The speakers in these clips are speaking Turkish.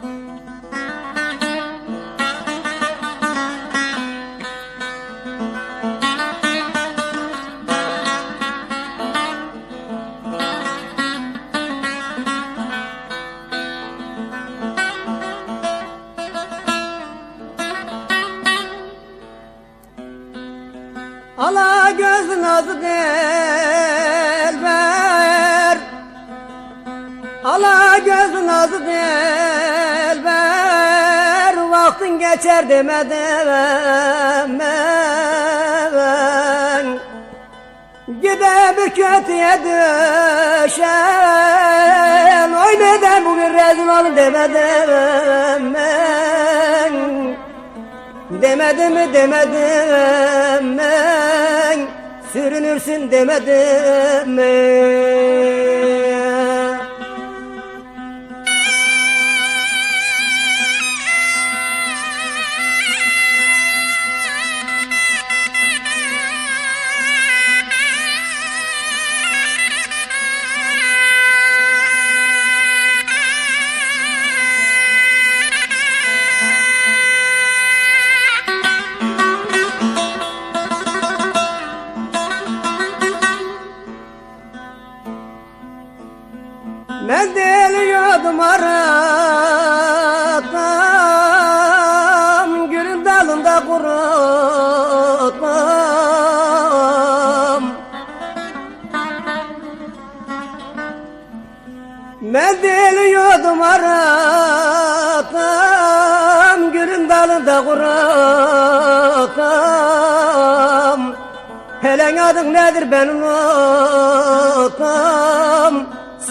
Ala gözün adı delber Ala gözün delber geçer demedim ben Gide bir kötüye düşen Oy neden bugün rezil olun demedim ben Demedim mi demedim ben Sürünürsün demedim mi Ben deliyordum aratam Gülün dalında kurutmam. Ben deliyordum aratam Gülün dalında kurutmam. Helen adın nedir ben unutmam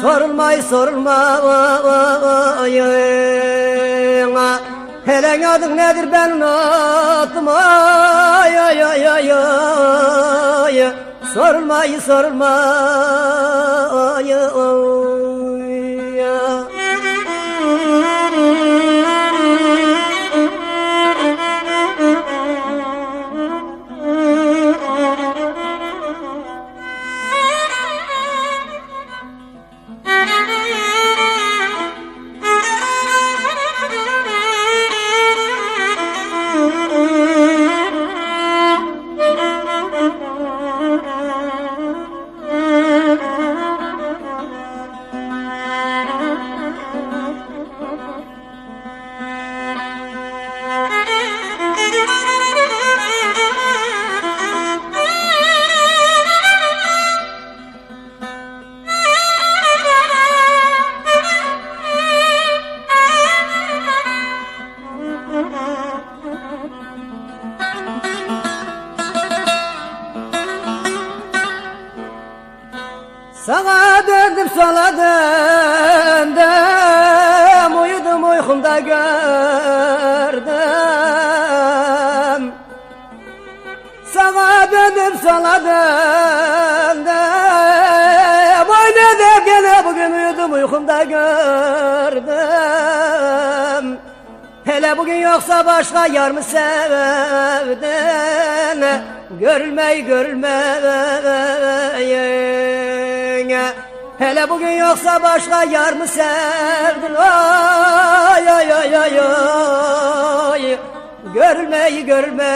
Sorulmayı sorulmayı Helen adın nedir ben unuttum ay ay ay ay ay. Sorulmayı sorulmayı Sağa döndüm sola döndüm Uyudum uykumda gördüm. Sağa döndüm sola döndüm Oy dedim gene bugün uyudum uykumda gördüm. Hele bugün yoksa başka yar mı sevdin? Görülmeyi görülmeyi Hele bugün yoksa başka yar mı sevdin? Ay ay ay ay ay. Görülmeyi görülmeyi